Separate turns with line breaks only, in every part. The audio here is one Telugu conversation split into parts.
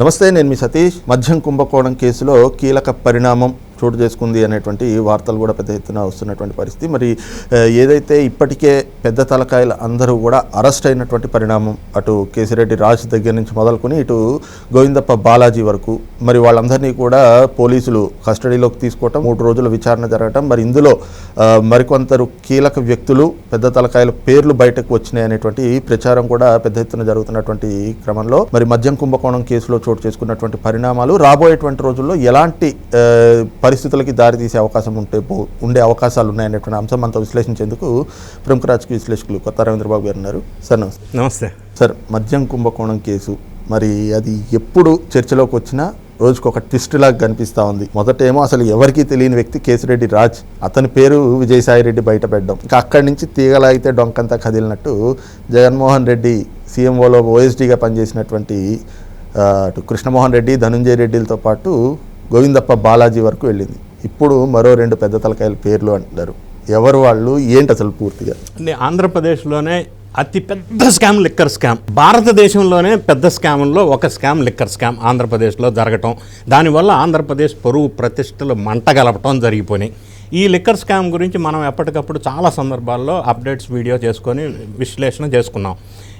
నమస్తే నేను మీ సతీష్. మద్యం కుంభకోణం కేసులో కీలక పరిణామం చోటు చేసుకుంది అనేటువంటి వార్తలు కూడా పెద్ద ఎత్తున వస్తున్నటువంటి పరిస్థితి. మరి ఏదైతే ఇప్పటికే పెద్ద తలకాయలు అందరూ కూడా అరెస్ట్ అయినటువంటి పరిణామం అటు కేసిరెడ్డి రాజ్ దగ్గర నుంచి మొదలుకొని ఇటు గోవిందప్ప బాలాజీ వరకు మరి వాళ్ళందరినీ కూడా పోలీసులు కస్టడీలోకి తీసుకోవటం మూడు రోజుల విచారణ జరగటం మరి ఇందులో మరికొందరు కీలక వ్యక్తులు పెద్ద తలకాయల పేర్లు బయటకు వచ్చినాయి అనేటువంటి ప్రచారం కూడా పెద్ద ఎత్తున జరుగుతున్నటువంటి క్రమంలో మరి మద్యం కుంభకోణం కేసులో చోటు చేసుకున్నటువంటి పరిణామాలు రాబోయేటువంటి రోజుల్లో ఎలాంటి పరిస్థితులకి దారితీసే అవకాశం ఉంటే పో- ఉండే అవకాశాలు ఉన్నాయనేటువంటి అంశం అంతా విశ్లేషించేందుకు ప్రముఖ రాజకీయ విశ్లేషకులు కొత్త రవీంద్రబాబు గారు ఉన్నారు. సార్ నమస్తే.
నమస్తే.
సార్ మద్యం కుంభకోణం కేసు. మరి అది ఎప్పుడు చర్చలోకి వచ్చినా రోజుకు ఒక ట్విస్ట్ లాగా కనిపిస్తూ ఉంది. మొదటేమో అసలు ఎవరికీ తెలియని వ్యక్తి కేసిరెడ్డి రాజ్. అతని పేరు విజయసాయి రెడ్డి బయట పెట్టడం. ఇంకా అక్కడి నుంచి తీగలాగితే డొంకంతా కదిలినట్టు జగన్మోహన్ రెడ్డి సీఎంఓలో ఓఎస్డీగా పనిచేసినటువంటి అటు కృష్ణమోహన్ రెడ్డి ధనుంజయ రెడ్డిలతో పాటు గోవిందప్ప బాలాజీ వరకు వెళ్ళింది. ఇప్పుడు మరో రెండు పెద్ద తలకాయల పేర్లు అంటున్నారు ఎవరు వాళ్ళు ఏంటి అసలు పూర్తిగా?
అంటే ఆంధ్రప్రదేశ్లోనే అతి పెద్ద స్కామ్ లిక్కర్ స్కామ్. భారతదేశంలోనే పెద్ద స్కామ్లో ఒక స్కామ్ లిక్కర్ స్కామ్ ఆంధ్రప్రదేశ్లో జరగటం. దానివల్ల ఆంధ్రప్రదేశ్ పరువు ప్రతిష్టలు మంట గలపటం జరిగిపోయినాయి. ఈ లిక్కర్ స్కామ్ గురించి మనం ఎప్పటికప్పుడు చాలా సందర్భాల్లో అప్డేట్స్ వీడియో చేసుకొని విశ్లేషణ చేసుకున్నాం.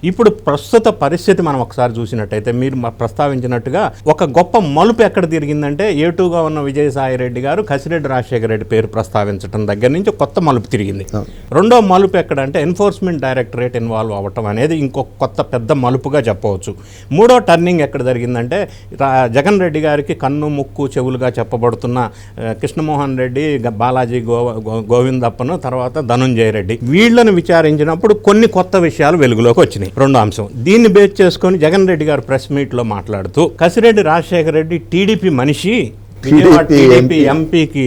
ఇప్పుడు ప్రస్తుత పరిస్థితి మనం ఒకసారి చూసినట్టయితే మీరు ప్రస్తావించినట్టుగా ఒక గొప్ప మలుపు ఎక్కడ తిరిగిందంటే ఏటుగా ఉన్న విజయసాయి రెడ్డి గారు కసిరెడ్డి రాజశేఖర రెడ్డి పేరు ప్రస్తావించడం దగ్గర నుంచి కొత్త మలుపు తిరిగింది. రెండో మలుపు ఎక్కడంటే ఎన్ఫోర్స్మెంట్ డైరెక్టరేట్ ఇన్వాల్వ్ అవ్వటం అనేది ఇంకొక కొత్త పెద్ద మలుపుగా చెప్పవచ్చు. మూడో టర్నింగ్ ఎక్కడ జరిగిందంటే జగన్ రెడ్డి గారికి కన్ను ముక్కు చెవులుగా చెప్పబడుతున్న కృష్ణమోహన్ రెడ్డి గ- బాలాజీ గో గోవిందప్పను తర్వాత ధనుంజయ రెడ్డి వీళ్ళని విచారించినప్పుడు కొన్ని కొత్త విషయాలు వెలుగులోకి వచ్చినాయి. రెండో అంశం. దీన్ని బేస్ చేసుకొని జగన్ రెడ్డి గారు ప్రెస్ మీట్లో మాట్లాడుతూ కసిరెడ్డి రాజశేఖర రెడ్డి టీడీపీ మనిషి టీడీపీ ఎంపీకి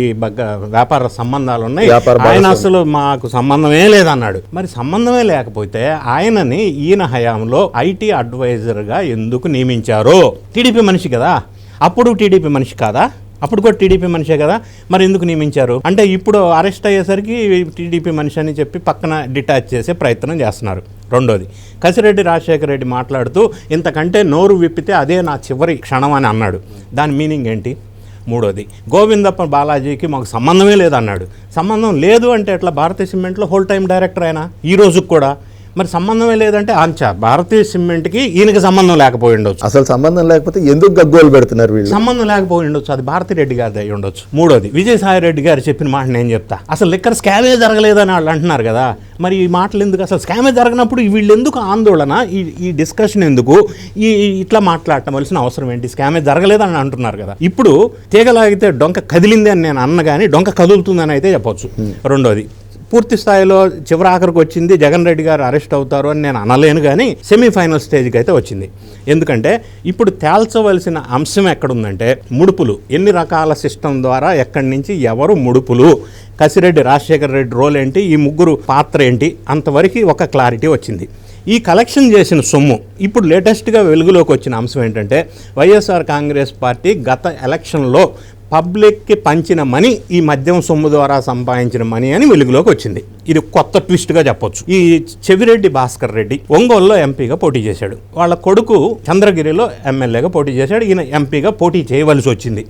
వ్యాపార సంబంధాలు ఉన్నాయి. ఆయన. అసలు మాకు సంబంధమే లేదన్నాడు. మరి సంబంధమే లేకపోతే ఆయనని ఈయన హయాంలో ఐటీ అడ్వైజర్గా ఎందుకు నియమించారు? టీడీపీ మనిషి కదా. అప్పుడు టీడీపీ మనిషి కాదా? అప్పుడు కూడా టీడీపీ మనిషే కదా. మరి ఎందుకు నియమించారు? అంటే ఇప్పుడు అరెస్ట్ అయ్యేసరికి టీడీపీ మనిషి అని చెప్పి పక్కన డిటాచ్ చేసే ప్రయత్నం చేస్తున్నారు. రెండోది కసిరెడ్డి రాజశేఖర రెడ్డి మాట్లాడుతూ ఇంతకంటే నోరు విప్పితే అదే నా చివరి క్షణం అని అన్నాడు. దాని మీనింగ్ ఏంటి? మూడోది గోవిందప్ప బాలాజీకి మాకు సంబంధమే లేదన్నాడు. సంబంధం లేదు అంటే ఎట్లా? భారతీయ సిమెంట్లో హోల్ టైం డైరెక్టర్ ఆయన ఈ రోజుకు కూడా మరి సంబంధమే లేదంటే అంచా. భారతీయ సిమెంట్కి ఈయనకి సంబంధం లేకపోయి ఉండొచ్చు.
అసలు సంబంధం లేకపోతే ఎందుకు గగ్గోలు పెడుతున్నారు వీళ్ళు?
సంబంధం లేకపోయి ఉండొచ్చు. అది భారతి రెడ్డి గారిది అయి ఉండొచ్చు. మూడోది విజయసాయి రెడ్డి గారు చెప్పిన మాట నేను చెప్తా. అసలు లిక్కర్ స్కామే జరగలేదని వాళ్ళు అంటున్నారు కదా. మరి ఈ మాటలు ఎందుకు? అసలు స్కామే జరగనప్పుడు వీళ్ళు ఎందుకు ఆందోళన? ఈ ఈ డిస్కషన్ ఎందుకు? ఈ ఈ ఇట్లా మాట్లాడటవలసిన అవసరం ఏంటి? స్కామే జరగలేదని అంటున్నారు కదా. ఇప్పుడు తీగలాగితే డొంక కదిలింది అని నేను అన్న కానీ డొంక కదులుతుందని అయితే చెప్పొచ్చు. రెండోది పూర్తి స్థాయిలో చివరి ఆఖరికి వచ్చింది. జగన్ రెడ్డి గారు అరెస్ట్ అవుతారు అని నేను అనలేను కానీ సెమీఫైనల్ స్టేజ్కి అయితే వచ్చింది. ఎందుకంటే ఇప్పుడు తేల్చవలసిన అంశం ఎక్కడుందంటే ముడుపులు. ఎన్ని రకాల సిస్టమ్ ద్వారా ఎక్కడి నుంచి ఎవరు ముడుపులు? కసిరెడ్డి రాజశేఖర రెడ్డి రోల్ ఏంటి? ఈ ముగ్గురు పాత్ర ఏంటి? అంతవరకు ఒక క్లారిటీ వచ్చింది. ఈ కలెక్షన్ చేసిన సొమ్ము ఇప్పుడు లేటెస్ట్గా వెలుగులోకి వచ్చిన అంశం ఏంటంటే వైఎస్ఆర్ కాంగ్రెస్ పార్టీ గత ఎలక్షన్లో పబ్లిక్కి పంచిన మనీ ఈ మద్యం సొమ్ము ద్వారా సంపాదించిన మనీ అని వెలుగులోకి వచ్చింది. ఇది కొత్త ట్విస్ట్గా చెప్పొచ్చు. ఈ చెవిరెడ్డి భాస్కర్ రెడ్డి ఒంగోలులో ఎంపీగా పోటీ చేశాడు. వాళ్ళ కొడుకు చంద్రగిరిలో ఎమ్మెల్యేగా పోటీ చేశాడు. ఈయన ఎంపీగా పోటీ చేయవలసి వచ్చింది.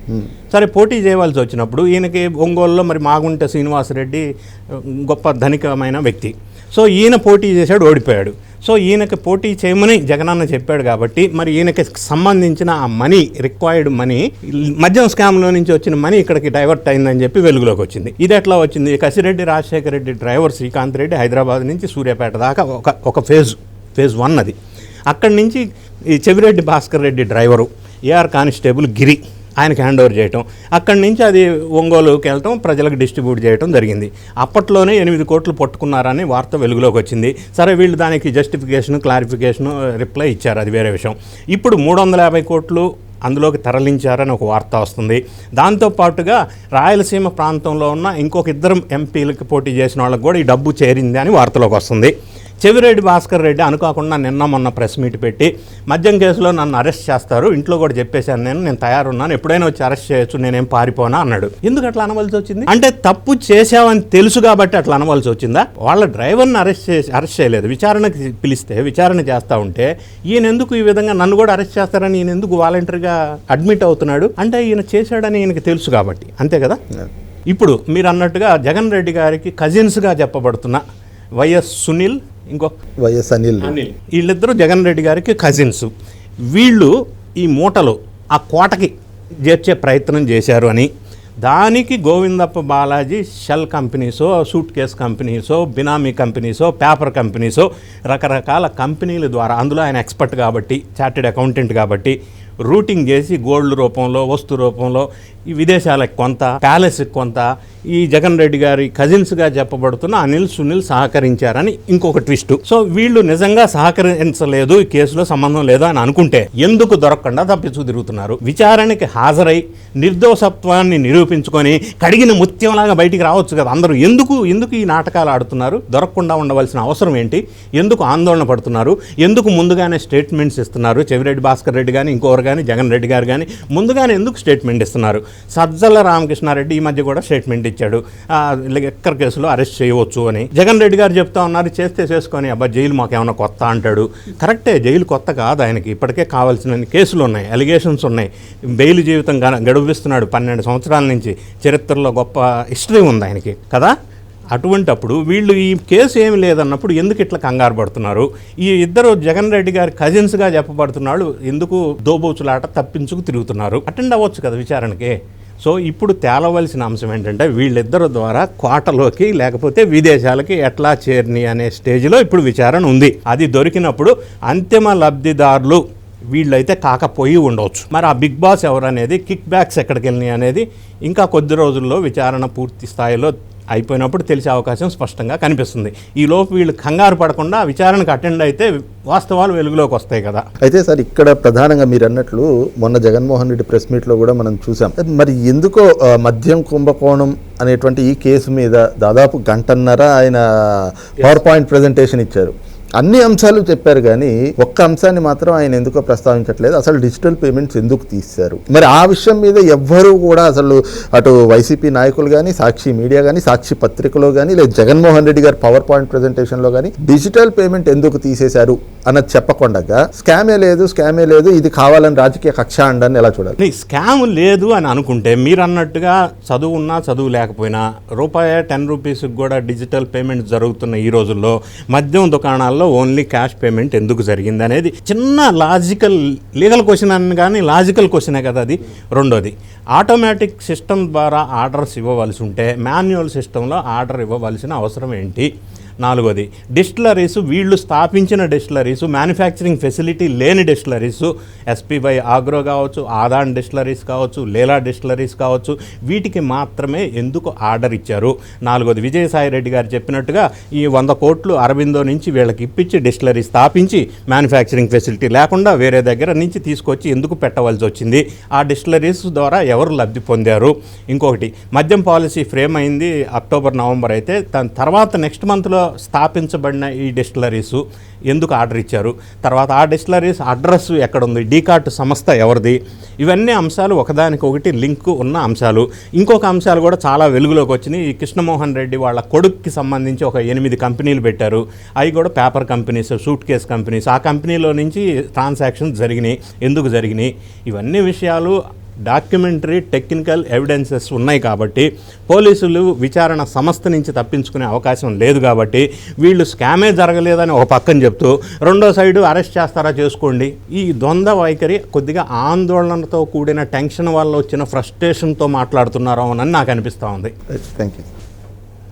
సరే పోటీ చేయవలసి వచ్చినప్పుడు ఈయనకి ఒంగోలులో మరి మాగుంట శ్రీనివాసరెడ్డి గొప్ప ధనికమైన వ్యక్తి. సో ఈయన పోటీ చేశాడు ఓడిపోయాడు. సో ఈయనకి పోటీ చేయమని జగనన్న చెప్పాడు కాబట్టి మరి ఈయనకి సంబంధించిన ఆ మనీ రిక్వైర్డ్ మనీ మద్యం స్కామ్లో నుంచి వచ్చిన మనీ ఇక్కడికి డైవర్ట్ అయిందని చెప్పి వెలుగులోకి వచ్చింది. ఇది ఎట్లా వచ్చింది? కసిరెడ్డి రాజశేఖర రెడ్డి డ్రైవర్ శ్రీకాంత్ రెడ్డి హైదరాబాద్ నుంచి సూర్యాపేట దాకా ఒక ఒక ఫేజ్ ఫేజ్ వన్ అది. అక్కడి నుంచి ఈ Chevireddy Bhaskar Reddy driver AR constable Giri. ఆయనకి హ్యాండ్ ఓవర్ చేయటం. అక్కడి నుంచి అది ఒంగోలుకి వెళ్ళటం ప్రజలకు డిస్ట్రిబ్యూట్ చేయటం జరిగింది. అప్పట్లోనే ఎనిమిది కోట్లు పట్టుకున్నారని వార్త వెలుగులోకి వచ్చింది. సరే వీళ్ళు దానికి జస్టిఫికేషన్ క్లారిఫికేషన్ రిప్లై ఇచ్చారు. అది వేరే విషయం. ఇప్పుడు మూడు వందల యాభై కోట్లు అందులోకి తరలించారని ఒక వార్త వస్తుంది. దాంతోపాటుగా రాయలసీమ ప్రాంతంలో ఉన్న ఇంకొక ఇద్దరు ఎంపీలకు పోటీ చేసిన వాళ్ళకి కూడా ఈ డబ్బు చేరింది అని వార్తలోకి వస్తుంది. చెవిరెడ్డి భాస్కర్ రెడ్డి అనుకోకుండా నిన్న మొన్న ప్రెస్ మీట్ పెట్టి మద్యం కేసులో నన్ను అరెస్ట్ చేస్తారు ఇంట్లో కూడా చెప్పేశాను నేను నేను తయారున్నాను ఎప్పుడైనా వచ్చి అరెస్ట్ చేయొచ్చు నేనేం పారిపోనా అన్నాడు. ఎందుకు అట్లా అనవలసి వచ్చింది? అంటే తప్పు చేశావని తెలుసు కాబట్టి అట్లా అనవలసి వచ్చిందా? వాళ్ళ డ్రైవర్ని అరెస్ట్ చేసి అరెస్ట్ చేయలేదు. విచారణకి పిలిస్తే విచారణ చేస్తూ ఉంటే ఈయన ఎందుకు ఈ విధంగా నన్ను కూడా అరెస్ట్ చేస్తారని ఈయన ఎందుకు వాలంటరీగా అడ్మిట్ అవుతున్నాడు? అంటే ఈయన చేశాడని ఈయనకి తెలుసు కాబట్టి. అంతే కదా? ఇప్పుడు మీరు అన్నట్టుగా జగన్ రెడ్డి గారికి కజిన్స్గా చెప్పబడుతున్న వైఎస్ సునీల్ ఇంకో
వైఎస్ అనిల్.
అనిల్. వీళ్ళిద్దరూ జగన్ రెడ్డి గారికి కజిన్స్ వీళ్ళు ఈ మూటలు ఆ కోటకి చేర్చే ప్రయత్నం చేశారు అని. దానికి గోవిందప్ప బాలాజీ షెల్ కంపెనీసో సూట్ కేస్ కంపెనీసో బినామీ కంపెనీసో పేపర్ కంపెనీసో రకరకాల కంపెనీల ద్వారా అందులో ఆయన ఎక్స్పర్ట్ కాబట్టి చార్టెడ్ అకౌంటెంట్ కాబట్టి రూటింగ్ చేసి గోల్డ్ రూపంలో వస్తు రూపంలో ఈ విదేశాలకు కొంత ప్యాలెస్కి కొంత ఈ జగన్ రెడ్డి గారి కజిన్స్గా చెప్పబడుతున్న అనిల్ సునీల్ సహకరించారని ఇంకొక ట్విస్ట్. సో వీళ్ళు నిజంగా సహకరించలేదు ఈ కేసులో సంబంధం లేదు అని అనుకుంటే ఎందుకు దొరకకుండా తప్పించు తిరుగుతున్నారు? విచారణకి హాజరై నిర్దోషత్వాన్ని నిరూపించుకొని కడిగిన ముత్యంలాగా బయటికి రావచ్చు కదా అందరూ ఎందుకు ఎందుకు ఈ నాటకాలు ఆడుతున్నారు? దొరకకుండా ఉండవలసిన అవసరం ఏంటి? ఎందుకు ఆందోళన పడుతున్నారు? ఎందుకు ముందుగానే స్టేట్మెంట్స్ ఇస్తున్నారు? చెవిరెడ్డి భాస్కర్ రెడ్డి కానీ గారు కానీ జగన్ రెడ్డి గారు కానీ ముందుగానే ఎందుకు స్టేట్మెంట్ ఇస్తున్నారు? సజ్జల రామకృష్ణారెడ్డి ఈ మధ్య కూడా స్టేట్మెంట్ ఇచ్చాడు. ఆ, ఎక్కర్ కేసులో అరెస్ట్ చేయవచ్చు అని. జగన్ రెడ్డి గారు చెప్తా ఉన్నారు చేస్తే చేసుకొని అబ్బా జైలు మాకు ఏమైనా కొత్త అంటాడు. కరెక్టే జైలు కొత్త కాదు ఆయనకి. ఇప్పటికే కావాల్సిన కేసులు ఉన్నాయి అలిగేషన్స్ ఉన్నాయి. బెయిల్ జీవితం గ- గడువిస్తున్నాడు పన్నెండు సంవత్సరాల నుంచి. చరిత్రలో గొప్ప హిస్టరీ ఉంది ఆయనకి. కదా? అటువంటప్పుడు వీళ్ళు ఈ కేసు ఏమి లేదన్నప్పుడు ఎందుకు ఇట్లా కంగారు పడుతున్నారు? ఈ ఇద్దరు జగన్ రెడ్డి గారి కజిన్స్గా చెప్పబడుతున్నాడు ఎందుకు దోబోచులాట తప్పించుకు తిరుగుతున్నారు? అటెండ్ అవ్వచ్చు కదా విచారణకి. సో ఇప్పుడు తేలవలసిన అంశం ఏంటంటే వీళ్ళిద్దరు ద్వారా కోటలోకి లేకపోతే విదేశాలకి ఎట్లా చేరిని అనే స్టేజ్లో ఇప్పుడు విచారణ ఉంది. అది దొరికినప్పుడు అంతిమ లబ్ధిదారులు వీళ్ళైతే కాకపోయి ఉండవచ్చు మరి ఆ బిగ్ బాస్ ఎవరనేది కిక్ బ్యాక్స్ ఎక్కడికి వెళ్ళినాయి అనేది ఇంకా కొద్ది రోజుల్లో విచారణ పూర్తి స్థాయిలో అయిపోయినప్పుడు తెలిసే అవకాశం స్పష్టంగా కనిపిస్తుంది. ఈ లోపు వీళ్ళు కంగారు పడకుండా విచారణకు అటెండ్ అయితే వాస్తవాలు వెలుగులోకి వస్తాయి కదా.
అయితే సార్ ఇక్కడ ప్రధానంగా మీరు అన్నట్లు మొన్న జగన్మోహన్ రెడ్డి ప్రెస్ మీట్లో కూడా మనం చూసాం. మరి ఎందుకో మద్యం కుంభకోణం అనేటువంటి ఈ కేసు మీద దాదాపు గంటన్నర ఆయన పవర్ పాయింట్ ప్రజెంటేషన్ ఇచ్చారు. అన్ని అంశాలు చెప్పారు కానీ ఒక్క అంశాన్ని మాత్రం ఆయన ఎందుకో ప్రస్తావించట్లేదు. అసలు డిజిటల్ పేమెంట్స్ ఎందుకు తీశారు? మరి ఆ విషయం మీద ఎవ్వరూ కూడా అసలు అటు వైసీపీ నాయకులు కానీ సాక్షి మీడియా కానీ సాక్షి పత్రికలో కానీ లేదా జగన్మోహన్ రెడ్డి గారి పవర్ పాయింట్ ప్రజెంటేషన్లో కానీ డిజిటల్ పేమెంట్ ఎందుకు తీసేశారు అన్నది చెప్పకుండా స్కామే లేదు స్కామే లేదు ఇది కావాలని రాజకీయ కక్ష అండని ఎలా చూడాలి?
స్కామ్ లేదు అని అనుకుంటే మీరు అన్నట్టుగా చదువు ఉన్నా చదువు లేకపోయినా రూపాయి టెన్ రూపీస్కి కూడా డిజిటల్ పేమెంట్ జరుగుతున్న ఈ రోజుల్లో మద్యం దుకాణాల్లో ఓన్లీ క్యాష్ పేమెంట్ ఎందుకు జరిగింది అనేది చిన్న లాజికల్ లీగల్ క్వశ్చన్ అని కానీ లాజికల్ క్వశ్చనే కదా అది. రెండోది ఆటోమేటిక్ సిస్టమ్ ద్వారా ఆర్డర్స్ ఇవ్వవలసి ఉంటే మాన్యువల్ సిస్టంలో ఆర్డర్ ఇవ్వవలసిన అవసరం ఏంటి? నాలుగోది. డిస్టిలరీస్ వీళ్ళు స్థాపించిన డిస్టిలరీస్ మ్యానుఫ్యాక్చరింగ్ ఫెసిలిటీ లేని డిస్టిలరీస్ ఎస్పీబై ఆగ్రో కావచ్చు ఆదాన్ డిస్టిలరీస్ కావచ్చు లేలా డిస్టిలరీస్ కావచ్చు వీటికి మాత్రమే ఎందుకు ఆర్డర్ ఇచ్చారు? నాలుగోది విజయసాయి రెడ్డి గారు చెప్పినట్టుగా ఈ వంద కోట్లు అరవిందో నుంచి వీళ్ళకి ఇప్పించి డిస్టిలరీ స్థాపించి మ్యానుఫ్యాక్చరింగ్ ఫెసిలిటీ లేకుండా వేరే దగ్గర నుంచి తీసుకొచ్చి ఎందుకు పెట్టవలసి వచ్చింది? ఆ డిస్టిలరీస్ ద్వారా ఎవరు లబ్ధి పొందారు? ఇంకొకటి మద్యం పాలసీ ఫ్రేమ్ అయింది అక్టోబర్ నవంబర్ అయితే దాని తర్వాత నెక్స్ట్ మంత్లో స్థాపించబడిన ఈ డిస్టిలరీస్ ఎందుకు ఆర్డర్ ఇచ్చారు? తర్వాత ఆ డిస్టిలరీస్ అడ్రస్ ఎక్కడ ఉంది డీకార్ట్ సంస్థ ఎవరిది? ఇవన్నీ అంశాలు ఒకదానికొకటి లింక్ ఉన్న అంశాలు. ఇంకొక అంశాలు కూడా చాలా వెలుగులోకి వచ్చినాయి. ఈ కృష్ణమోహన్ రెడ్డి వాళ్ళ కొడుక్కి సంబంధించి ఒక ఎనిమిది కంపెనీలు పెట్టారు. అవి కూడా paper companies suitcase companies. ఆ కంపెనీలో నుంచి ట్రాన్సాక్షన్స్ జరిగినాయి. ఎందుకు జరిగినాయి? ఇవన్నీ విషయాలు డాక్యుమెంటరీ టెక్నికల్ ఎవిడెన్సెస్ ఉన్నాయి కాబట్టి పోలీసులు విచారణ సంస్థ నుంచి తప్పించుకునే అవకాశం లేదు కాబట్టి వీళ్ళు స్కామే జరగలేదని ఒక పక్కన చెప్తూ రెండో సైడు అరెస్ట్ చేస్తారా చేసుకోండి. ఈ ద్వంద్వ వైఖరి కొద్దిగా ఆందోళనతో కూడిన టెన్షన్ వల్ల వచ్చిన ఫ్రస్ట్రేషన్తో మాట్లాడుతున్నారో అని నాకు అనిపిస్తూ ఉంది.
Thank you